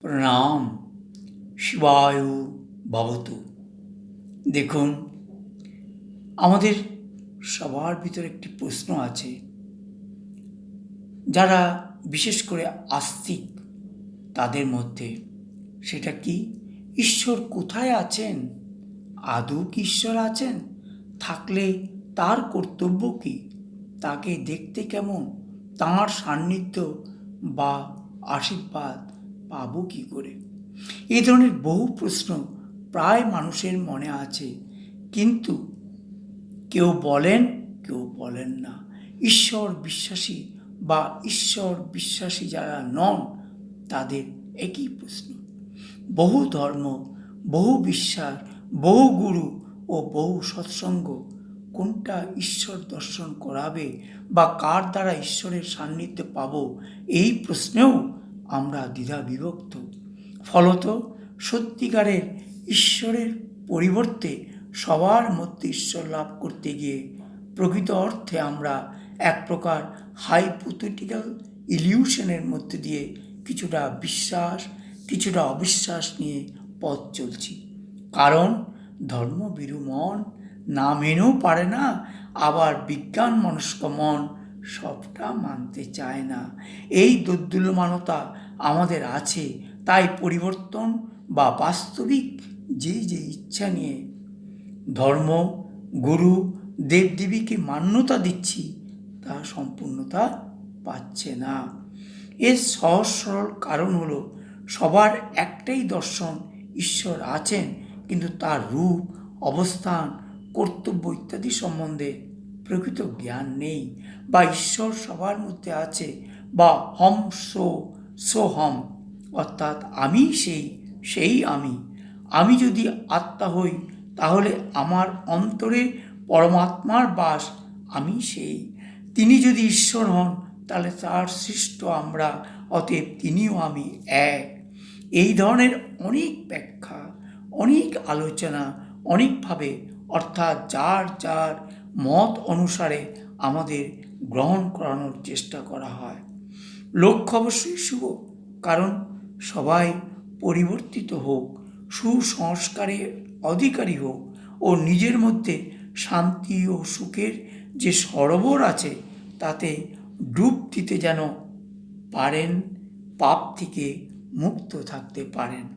প্রণাম, শিবায়ু ভবতু। দেখুন, আমাদের সবার ভিতরে একটি প্রশ্ন আছে। যারা বিশেষ করে আস্তিক, তাদের মধ্যে সেটা কি, ঈশ্বর কোথায় আছেন? আদৌ কি ঈশ্বর আছেন? থাকলে তার কর্তব্য কি? তাকে দেখতে কেমন? তাঁর সান্নিধ্য বা আশীর্বাদ পাবো কি করে? এই ধরনের বহু প্রশ্ন প্রায় মানুষের মনে আছে। কিন্তু কেউ বলেন কেউ বলেন না। ঈশ্বর বিশ্বাসী বা ঈশ্বর বিশ্বাসী যারা নন, তাদের একই প্রশ্ন। বহু ধর্ম, বহু বিশ্বাস, বহু গুরু ও বহু সৎসঙ্গ কোনটা ঈশ্বর দর্শন করাবে বা কার দ্বারা ঈশ্বরের সান্নিধ্য পাব? এই প্রশ্নেও আমরা দ্বিধা বিভক্ত। ফলত সত্যিকারের ঈশ্বরের পরিবর্তে সবার মধ্যে ঈশ্বর লাভ করতে গিয়ে প্রকৃত অর্থে আমরা এক প্রকার হাইপোথেটিক্যাল ইলিউশনের মধ্যে দিয়ে কিছুটা বিশ্বাস, কিছুটা অবিশ্বাস নিয়ে পথ চলছি। কারণ ধর্মবিরু মন না মেনেও পারে না, আবার বিজ্ঞান মনস্ক মন সবটা মানতে চায় না। এই দোদ্দুল্যমানতা আমাদের আছে, তাই পরিবর্তন বা বাস্তবিক যে যে ইচ্ছা নিয়ে। ধর্ম, গুরু, দেবদেবীকে মান্যতা দিচ্ছি, তা সম্পূর্ণতা পাচ্ছে না। এর সহজ সরল কারণ হলো, সবার একটাই দর্শন, ঈশ্বর আছেন, কিন্তু তার রূপ, অবস্থান, কর্তব্য ইত্যাদি সম্বন্ধে প্রকৃত জ্ঞান নেই বা ঈশ্বর সবার মধ্যে আছে বা হম সো সো হম। অর্থাৎ আমি সেই সেই আমি। আমি যদি আত্মা হই, তাহলে আমার অন্তরে পরমাত্মার বাস আমি সেই। তিনি যদি ঈশ্বর হন, তাহলে তার সৃষ্ট আমরা, অতএব তিনিও আমি এক। এই ধরনের অনেক ব্যাখ্যা, অনেক আলোচনা, অনেকভাবে, অর্থাৎ যার যার মত অনুসারে আমাদের গ্রহণ করানোর চেষ্টা করা হয়। লক্ষ্য অবশ্যই শুভ, কারণ সবাই পরিবর্তিত হোক সুসংস্কারের অধিকারী হোক ও নিজের মধ্যে শান্তি ও সুখের যে সরোবর আছে, তাতে ডুব দিতে যেন পারেন, পাপ থেকে মুক্ত থাকতে পারেন।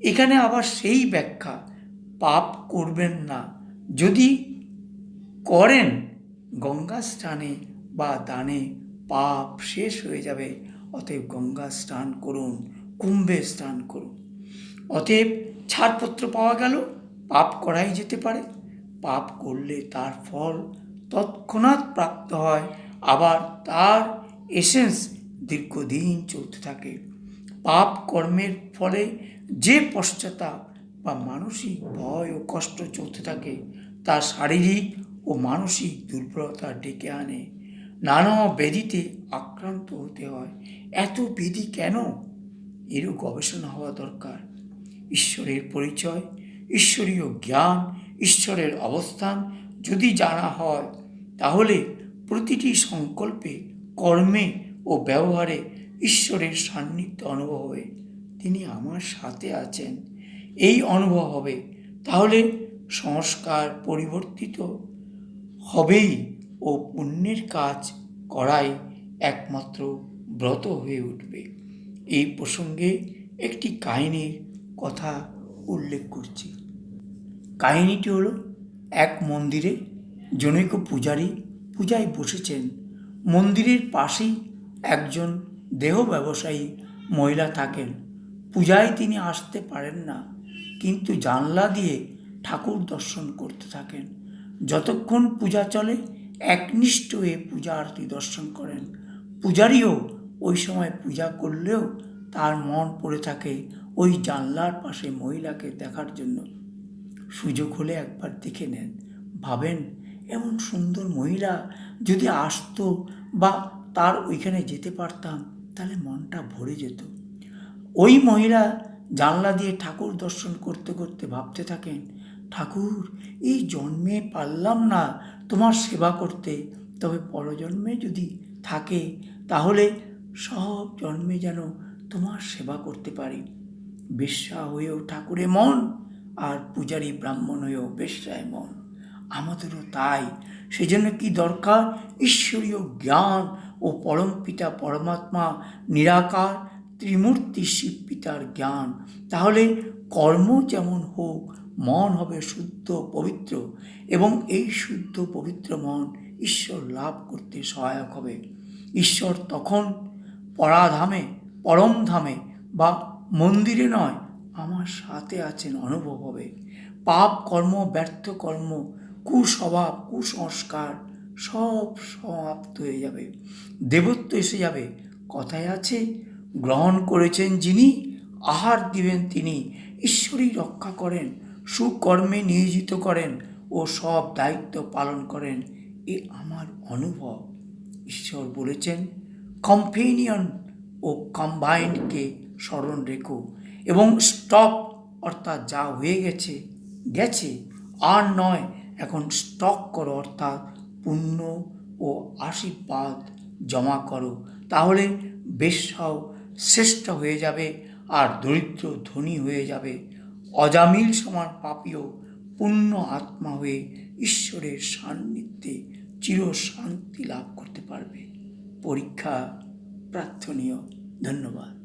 এখানে আবার সেই ব্যাখ্যা, পাপ করবেন না। যদি করেন, গঙ্গা স্নানে বা দানে পাপ শেষ হয়ে যাবে। অতএব গঙ্গা স্নান করুন, কুম্ভে স্নান করুন। অতএব ছাড়পত্র পাওয়া গেল, পাপ করাই যেতে পারে। পাপ করলে তার ফল তৎক্ষণাৎ প্রাপ্ত হয়, আবার তার এসেন্স দীর্ঘদিন চলতে থাকে। পাপ কর্মের ফলে যে পশ্চাতাপ বা মানসিক ভয় ও কষ্ট চলতে থাকে, তা শারীরিক ও মানসিক দুর্বলতা ডেকে আনে। নানা ব্যাধিতে আক্রান্ত হতে হয়। এত ব্যাধি কেন? এরও গবেষণা হওয়া দরকার। ঈশ্বরের পরিচয়, ঈশ্বরীয় জ্ঞান, ঈশ্বরের অবস্থান যদি জানা হয়, তাহলে প্রতিটি সংকল্পে, কর্মে ও ব্যবহারে ঈশ্বরের সান্নিধ্য অনুভব হবে। তিনি আমার সাথে আছেন। এই অনুভব হবে। তাহলে সংস্কার পরিবর্তিত হবেই ও পুণ্যের কাজ করাই একমাত্র ব্রত হয়ে উঠবে। এই প্রসঙ্গে একটি কাহিনীর কথা উল্লেখ করছি। কাহিনীটি হলো, এক মন্দিরে জনৈক পূজারী পূজায় বসেছেন। মন্দিরের পাশেই একজন দেহ ব্যবসায়ী মহিলা থাকেন। পূজায় তিনি আসতে পারেন না, কিন্তু জানলা দিয়ে ঠাকুর দর্শন করতে থাকেন। যতক্ষণ পূজা চলে, একনিষ্ঠ হয়ে পূজা আরতি দর্শন করেন। পূজারীও ওই সময় পূজা করলেও তার মন পড়ে থাকে ওই জানলার পাশে মহিলাকে দেখার জন্য। সুযোগ হলে একবার দেখে নেন। ভাবেন, এমন সুন্দর মহিলা যদি আসতো বা তার ওইখানে যেতে পারতাম, তাহলে মনটা ভরে যেত। ওই মহিলা জানলা দিয়ে ঠাকুর দর্শন করতে করতে ভাবতে থাকেন ঠাকুর, এই জন্মে পারলাম না তোমার সেবা করতে। তবে পরজন্মে যদি থাকে, তাহলে সব জন্মে যেন তোমার সেবা করতে পারি। বেশ্যা হয়েও ঠাকুরে মন, আর পূজারী ব্রাহ্মণ হয়েও বেশ্যায় মন। আমাদেরও তাই, সেজন্য কি দরকার? ঈশ্বরীয় জ্ঞান ও পরম পিতা পরমাত্মা, নিরাকার ত্রিমূর্তি শিব পিতার জ্ঞান। তাহলে কর্ম যেমন হোক মন হবে শুদ্ধ, পবিত্র এবং এই শুদ্ধ, পবিত্র মন ঈশ্বর লাভ করতে সহায়ক হবে। ঈশ্বর তখন পরাধামে, পরম ধামে বা মন্দিরে নয়, আমার সাথে আছেন, অনুভব হবে। পাপ কর্ম, ব্যর্থ কর্ম, কুস্বভাব, কুসংস্কার সব সমাপ্ত হয়ে যাবে। দেবত্ব এসে যাবে। কথায় আছে, গ্রহণ করেছেন যিনি, আহার দিবেন তিনি। ঈশ্বরই রক্ষা করেন। সুকর্মে নিয়োজিত করেন ও সব দায়িত্ব পালন করেন, এ আমার অনুভব। ঈশ্বর বলেছেন, কম্পেনিয়ন ও কম্বাইন্ডকে স্মরণ রেখো এবং স্টপ, অর্থাৎ যা হয়ে গেছে গেছে, আর নয়, এখন স্টক করো, অর্থাৎ পুণ্য ও আশীর্বাদ জমা করো। তাহলে বেশ্যাও শ্রেষ্ঠ হয়ে যাবে আর দরিদ্র ধনী হয়ে যাবে। অজামিল সমার পাপীয় পূর্ণ আত্মা হয়ে ঈশ্বরের সান্নিধ্যে চির শান্তি লাভ করতে পারবে। পরীক্ষা, প্রার্থনীয়, ধন্যবাদ।